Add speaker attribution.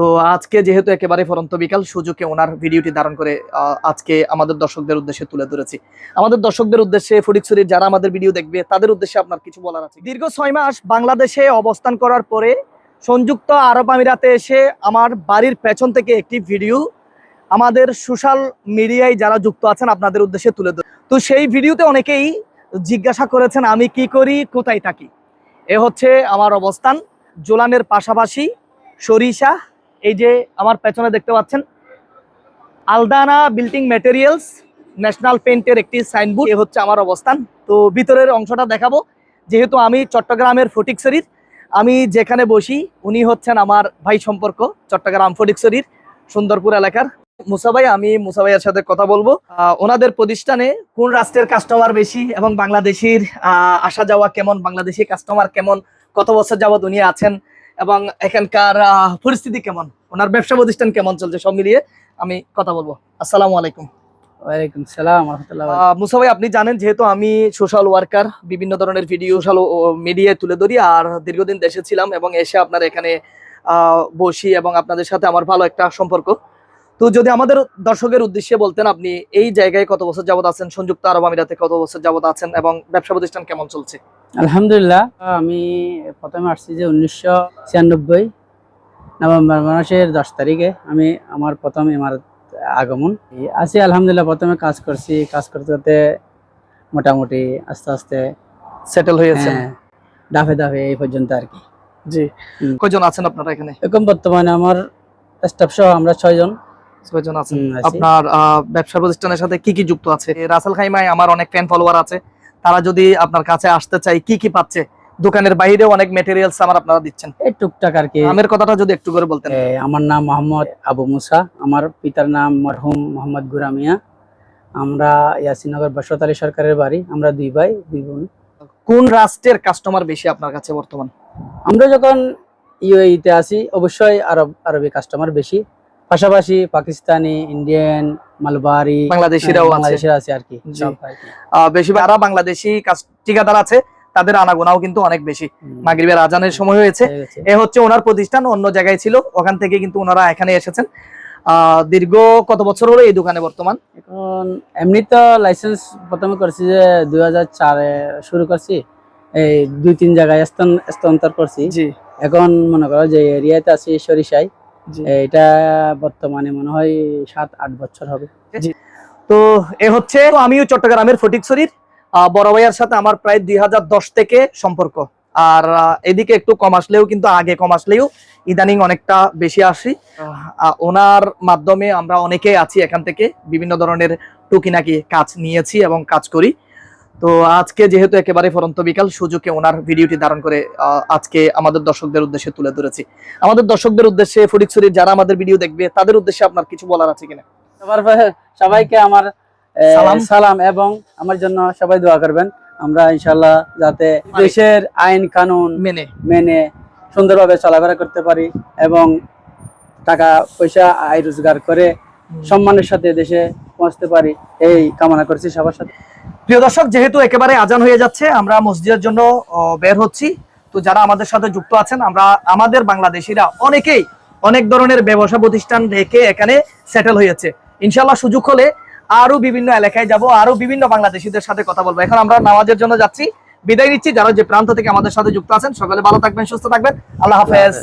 Speaker 1: তো আজকে যেহেতু একেবারে ফরন্ত বিকাল, সুযোগে ওনার ভিডিওটি ধারণ করে আজকে আমাদের দর্শকদের উদ্দেশ্যে তুলে ধরেছি। আমাদের দর্শকদের উদ্দেশ্যে ফটিকছড়ির যারা আমাদের ভিডিও দেখবে, তাদের উদ্দেশ্যে আপনার কিছু বলার আছে। দীর্ঘ ছয় মাস বাংলাদেশে অবস্থান করার পরে সংযুক্ত আরব আমিরাতে এসে আমার বাড়ির পেছন থেকে একটি ভিডিও আমাদের সোশ্যাল মিডিয়ায় যারা যুক্ত আছেন আপনাদের উদ্দেশ্যে তুলে ধরে তো সেই ভিডিওতে অনেকেই জিজ্ঞাসা করেছেন, আমি কি করি, কোথায় থাকি? এ হচ্ছে আমার অবস্থান, জোলানের পাশাপাশি সরিষা এই যে আমার পেছনে দেখতে পাচ্ছেন, আলদানা বিল্ডিং ম্যাটেরিয়ালস ন্যাশনাল পেন্টের একটি সাইনবোর্ড এ হচ্ছে আমার অবস্থান। তো ভিতরের অংশটা দেখাবো। যেহেতু আমি চট্টগ্রামের ফটিকছড়ির আমি যেখানে বসি, উনি হচ্ছেন আমার ভাই সম্পর্ক, চট্টগ্রাম ফটিকছড়ির সুন্দরপুর এলাকার। মুসা ভাই, আমি মুসা ভাইয়ের সাথে কথা বলব। ওনাদের প্রতিষ্ঠানে কোন রাষ্ট্রের কাস্টমার বেশি এবং বাংলাদেশির আসা যাওয়া কেমন, বাংলাদেশি কাস্টমার কেমন, কত বছর যাবত উনি আছেন এবং এখানকার পরিস্থিতি কেমন? ওনার ব্যবসা প্রতিষ্ঠান কেমন চলছে? সব মিলিয়ে আমি কথা বলব। আসসালামু আলাইকুম।
Speaker 2: ওয়ালাইকুম সালাম রহমতুল্লাহ
Speaker 1: মুসা ভাই আপনি জানেন যেহেতু আমি সোশ্যাল ওয়ার্কার বিভিন্ন ধরনের ভিডিও সোশ্যাল মিডিয়ায় তুলে ধরি আর দীর্ঘদিন দেশে ছিলাম এবং এসে আপনার এখানে আহ, বসি এবং আপনাদের সাথে আমার ভালো একটা সম্পর্ক। তো যদি আমাদের দর্শকের উদ্দেশ্যে বলতেন আপনি এই জায়গায় কত বছর যাবত আছেন? সংযুক্ত আরব আমিরাতে কত বছর যাবত আছেন? এবং ব্যবসা প্রতিষ্ঠান কেমন চলছে?
Speaker 2: আলহামদুলিল্লাহ আমি প্রথমে আসছি যে উনিশশো ছিয়ানব্বই নভেম্বর মাসের দশ তারিখে আমি আমার প্রথম ইমারত আগমন। আছি আলহামদুলিল্লাহ প্রথমে কাজ করছি কাজ করতে করতে মোটামুটি আস্তে আস্তে
Speaker 1: সেটেল হয়েছে
Speaker 2: হ্যাঁ, ধাপে ধাপে এই পর্যন্ত আর কি।
Speaker 1: জি।
Speaker 2: হুম।
Speaker 1: কয়জন আছেন আপনারা এখানে?
Speaker 2: এরকম বর্তমানে আমার স্টাফ সহ আমরা ছয়জন।
Speaker 1: কয়জন আছেন। আপনার ব্যবসা প্রতিষ্ঠানের সাথে কি কি যুক্ত আছে? রাসেল খাইমায় আমার অনেক ফ্যান ফলোয়ার আছে। তারা যদি আপনার কাছে আসতে চাই কি কি পাচ্ছে? দোকানের বাইরে অনেক মেটেরিয়ালস আমার আপনারা দিচ্ছেন।
Speaker 2: এই টুকটাক আর কি।
Speaker 1: আমের কথাটা যদি একটু করে বলতেন।
Speaker 2: আমার নাম মোহাম্মদ আবু মুসা। আমার পিতার নাম মরহুম মোহাম্মদ গুরামিয়া। আমরা ইয়াসিনগর বসত আলী সরকারের বাড়ি। আমরা দুই ভাই দুই বোন।
Speaker 1: কোন রাষ্ট্রের কাস্টমার বেশি আপনার কাছে বর্তমান?
Speaker 2: আমরা যখন ইউএইতে আসি অবশ্যই আরব আরবি কাস্টমার বেশি। পাশাপাশি পাকিস্তানি ইন্ডিয়ান মালবারি
Speaker 1: বাংলাদেশিরাও
Speaker 2: বাংলাদেশের আছে আর কি
Speaker 1: বেশি যারা বাংলাদেশি ঠিকাদার আছে তাদের আনাগোনাও কিন্তু অনেক বেশি। মাগরিবের আজানের সময় হয়েছে। এ হচ্ছে ওনার প্রতিষ্ঠান অন্য জায়গায় ছিল ওখান থেকে কিন্তু ওনারা এখানে এসেছেন। দীর্ঘ কত বছর হলো এই দোকানে বর্তমান?
Speaker 2: এখন এমনি তো লাইসেন্স প্রথমে করছি যে দুই শুরু করছি। এই দুই তিন জায়গায় স্থান- স্থানান্তর করছি। এখন মনে করো যে এরিয়াতে আছি সরিষায়। এটা বর্তমানে মনে হয় সাত আট বছর হবে।
Speaker 1: তো এ হচ্ছে আমিও চট্টগ্রামের ফটিকছড়ির বড় ভাইয়ার সাথে আমার প্রায় দুই হাজার দশ থেকে সম্পর্ক। আর এদিকে একটু কম আসলেও কিন্তু আগে কম আসলেও ইদানিং অনেকটা বেশি আসি। ওনার মাধ্যমে আমরা অনেকেই আছি এখান থেকে বিভিন্ন ধরনের টুকিনাকি কাজ নিয়েছি এবং কাজ করি। তো আজকে যেহেতু একেবারে ফরন্ত বিকাল সুযোগে ওনার ভিডিওটি ধারণ করে আজকে আমাদের দর্শকদের উদ্দেশ্যে তুলে ধরেছি। আমাদের দর্শকদের উদ্দেশ্যে ফটিকছড়ির যারা আমাদের ভিডিও দেখবে তাদের উদ্দেশ্যে আপনার কিছু বলার আছে কিনা?
Speaker 2: সবার সবাইকে আমার
Speaker 1: সালাম।
Speaker 2: সালাম এবং আমার জন্য সবাই দোয়া করবেন। আমরা ইনশাল্লাহ যাতে দেশের আইন কানুন
Speaker 1: মেনে।
Speaker 2: মেনে সুন্দরভাবে চলাফেরা করতে পারি এবং টাকা পয়সা আয় রোজগার করে সম্মানের সাথে দেশে পৌঁছতে পারি এই কামনা করছি সবার সাথে।
Speaker 1: প্রিয় দর্শক, যেহেতু একেবারে আজান হয়ে যাচ্ছে, আমরা মসজিদের জন্য বের হচ্ছি। তো যারা আমাদের সাথে যুক্ত আছেন, আমরা আমাদের বাংলাদেশিরা অনেকেই অনেক ধরনের ব্যবসা প্রতিষ্ঠান রেখে এখানে সেটেল হয়েছে। ইনশাল্লাহ সুযোগ হলে আরও বিভিন্ন এলাকায় যাব আরও বিভিন্ন বাংলাদেশিদের সাথে কথা বলব। এখন আমরা নামাজের জন্য যাচ্ছি। বিদায় নিচ্ছি। যারা যে প্রান্ত থেকে আমাদের সাথে যুক্ত আছেন, সকালে ভালো থাকবেন, সুস্থ থাকবেন। আল্লাহ হাফেজ।